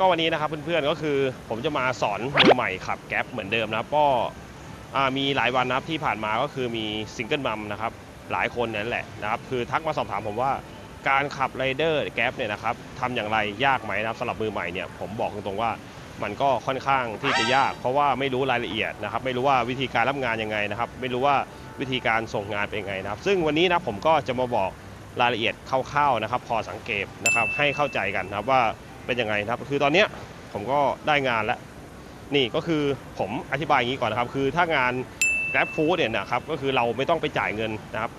ก็วันนี้นะครับเพื่อนๆก็คือผมจะมาสอนมือใหม่ขับแก๊ปเหมือนเดิมนะครับก็อ่ามีหลายวันนะครับที่ผ่านมาก็คือมีซิงเกิลมัมนะครับหลายคนนั่นแหละนะครับคือทักมาสอบถามผมว่าการขับไรเดอร์แก๊ปเนี่ยนะครับทำอย่างไรยากไหมนะครับสำหรับมือใหม่เนี่ยผมบอกตรงๆว่ามันก็ค่อนข้างที่จะยาก เพราะว่าไม่รู้รายละเอียดนะครับไม่รู้ว่าวิธีการรับงานยังไงนะครับไม่รู้ว่าวิธีการส่งงานเป็นยังไงนะครับ ซึ่งวันนี้นะผมก็จะมาบอกรายละเอียดคร่าวๆนะครับ พอสังเกตนะครับให้เข้าใจกันนะครับว่า เป็นยังไงนะครับ คือตอนนี้ผมก็ได้งานแล้ว นี่ก็คือผมอธิบายอย่างนี้ก่อนนะครับ คือถ้างาน Grab Food เนี่ยนะครับก็คือเราไม่ต้องไปจ่ายเงินนะครับ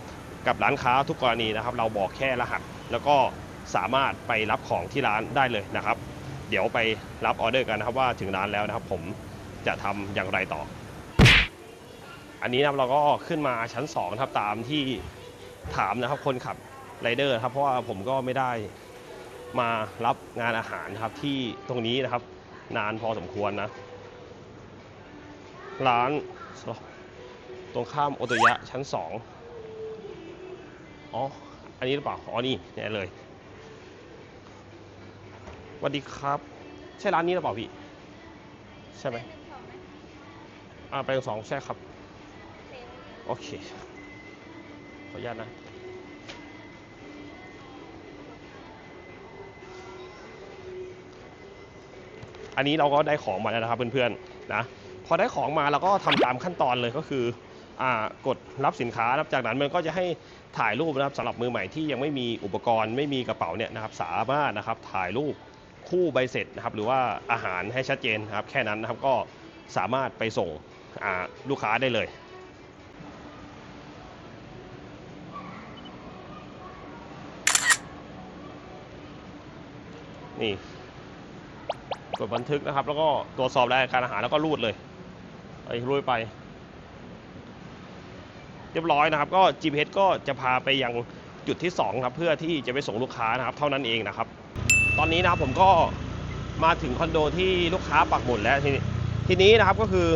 กับร้านค้าทุกกรณีนะครับ เราบอกแค่รหัส แล้วก็สามารถไปรับของที่ร้านได้เลยนะครับ เดี๋ยวไปรับออเดอร์กันนะครับว่าถึงร้านแล้วนะครับ ผมจะทำอย่างไรต่อ อันนี้นะครับเราก็ขึ้นมาชั้น2นะครับตามที่ถามนะครับคนขับไรเดอร์ครับเพราะว่าผมก็ไม่ได้ มารับงานอาหารครับที่ตรงนี้นะครับ นานพอสมควรนะ ร้านตรงข้ามโอโตยะชั้นสองอ๋อ อันนี้หรือเปล่า อ๋อ นี่แน่เลยสวัสดีครับ ใช่ร้านนี้หรือเปล่าพี่ ใช่ไหมอ่าไปสองใช่ครับ โอเค ขออนุญาตนะ อันนี้เราก็ได้ของมาแล้วนะครับเพื่อนๆนะพอได้ของมาเราก็ทำตามขั้นตอนเลยก็คืออ่ากดรับสินค้านะครับจากนั้นมันก็จะให้ถ่ายรูปนะครับสำหรับมือใหม่ที่ยังไม่มีอุปกรณ์ไม่มีกระเป๋าเนี่ยนะครับสามารถนะครับถ่ายรูปคู่ใบเสร็จนะครับหรือว่าอาหารให้ชัดเจนนะครับแค่นั้นนะครับก็สามารถไปส่งลูกค้าได้เลยนี่ กดบันทึกนะครับ แล้วก็ตรวจสอบรายการอาหารแล้วก็รูดเลยไปรูดไป เรียบร้อยนะครับ ก็ GPS ก็จะพาไปยังจุดที่2ครับเพื่อที่จะไปส่งลูกค้านะครับ เท่านั้นเองนะครับ ตอนนี้นะครับผมก็มาถึงคอนโดที่ลูกค้าปักหมุดแล้วทีนี้ทีนี้นะครับก็คือ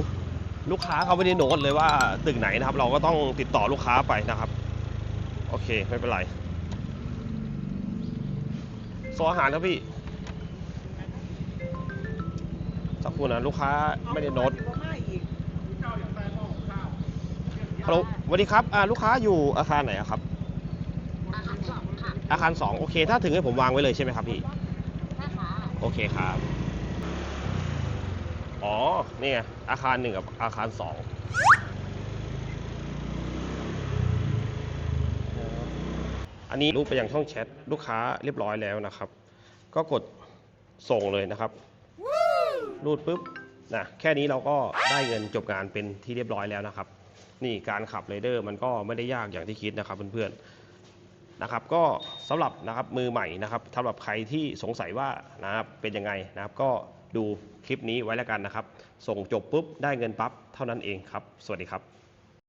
ลูกค้าเขาไม่ได้โน้ตเลยว่าตึกไหนนะครับ เราก็ต้องติดต่อลูกค้าไปนะครับ โอเคไม่เป็นไรโซอาหารครับพี่ สักครู่นะลูกค้าไม่ได้โน้ตฮัลโหลสวัสดีครับอ่าลูกค้าอยู่อาคารไหนอะครับ อาหารสองค่ะอาคาร2โอเค ถ้าถึงให้ผมวางไว้เลยใช่ไหมครับพี่นะคะโอเคครับ อ๋อ นี่ไง อาคารหนึ่งกับอาคารสองอันนี้รูปไปยังช่องแชทลูกค้าเรียบร้อยแล้วนะครับ ก็กดส่งเลยนะครับ รูดปุ๊บนะแค่นี้เราก็ได้เงินจบงานเป็นที่เรียบร้อยแล้วนะครับ นี่การขับเรเดอร์มันก็ไม่ได้ยากอย่างที่คิดนะครับเพื่อนๆนะครับ ก็สำหรับนะครับมือใหม่นะครับสำหรับใครที่สงสัยว่านะครับเป็นยังไงนะครับ ก็ดูคลิปนี้ไว้แล้วกันนะครับ ส่งจบปุ๊บได้เงินปั๊บเท่านั้นเองครับ สวัสดีครับ